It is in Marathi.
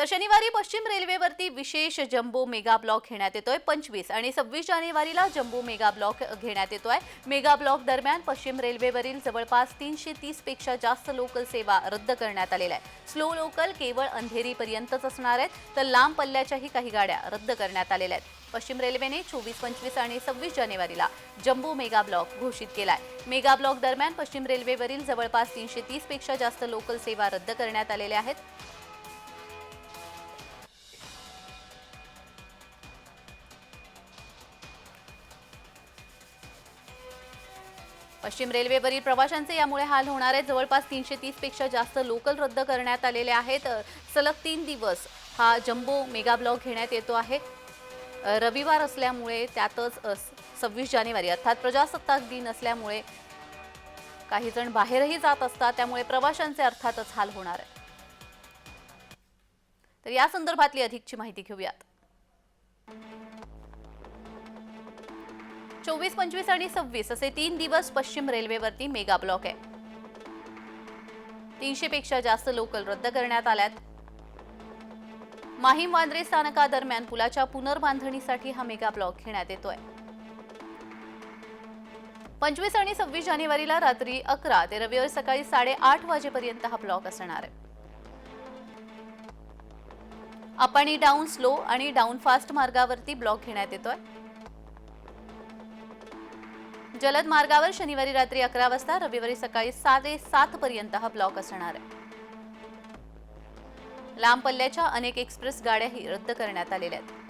तर शनिवारी पश्चिम रेल्वेवरती विशेष जम्बो मेगा ब्लॉक घेण्यात येतोय. पंचवीस आणि सव्वीस जानेवारीला जम्बो मेगा ब्लॉक घेण्यात येतोय. मेगा ब्लॉक दरम्यान पश्चिम रेल्वेवरील जवळपास तीनशे तीसपेक्षा जास्त लोकल सेवा रद्द करण्यात आलेल्या आहे स्लो लोकल केवळ अंधेरीपर्यंतच असणार आहेत तर लांब पल्ल्याच्याही काही गाड्या रद्द करण्यात आलेल्या आहेत. पश्चिम रेल्वेने चोवीस पंचवीस आणि सव्वीस जानेवारीला जम्बो मेगा ब्लॉक घोषित केलाय. मेगा ब्लॉक दरम्यान पश्चिम रेल्वेवरील जवळपास तीनशे तीसपेक्षा जास्त लोकल सेवा रद्द करण्यात आलेल्या आहेत. पश्चिम रेल्वेवरील प्रवाशांचे यामुळे हाल होणार आहेत. जवळपास तीनशे तीसपेक्षा जास्त लोकल रद्द करण्यात आलेले आहेत. सलग तीन दिवस हा जम्बो मेगा ब्लॉक घेण्यात येतो आहे. रविवार असल्यामुळे त्यातच सव्वीस जानेवारी अर्थात प्रजासत्ताक दिन असल्यामुळे काही जण बाहेरही जात असतात. त्यामुळे प्रवाशांचे अर्थातच हाल होणार आहे. तर या संदर्भातली अधिकची माहिती घेऊयात. चोवीस पंचवीस आणि सव्वीस असे तीन दिवस पश्चिम रेल्वेवरती मेगा ब्लॉक आहे. तीनशे पेक्षा जास्त लोकल रद्द करण्यात आल्यात. माहीम वांद्रे स्थानकादरम्यान पुलाच्या पुनर्बांधणीसाठी हा मेगा ब्लॉक घेण्यात येतोय. पंचवीस आणि सव्वीस जानेवारीला रात्री अकरा ते रविवारी सकाळी साडेआठ वाजेपर्यंत हा ब्लॉक असणार आहे. अप आणि डाऊन स्लो आणि डाऊन फास्ट मार्गावरती ब्लॉक घेण्यात येतोय. जलद मार्गावर शनिवारी रात्री अकरा वाजता रविवारी सकाळी साडेसात पर्यंत हा ब्लॉक असणार आहे. लांब पल्ल्याच्या अनेक एक्सप्रेस गाड्याही रद्द करण्यात आलेल्या आहेत.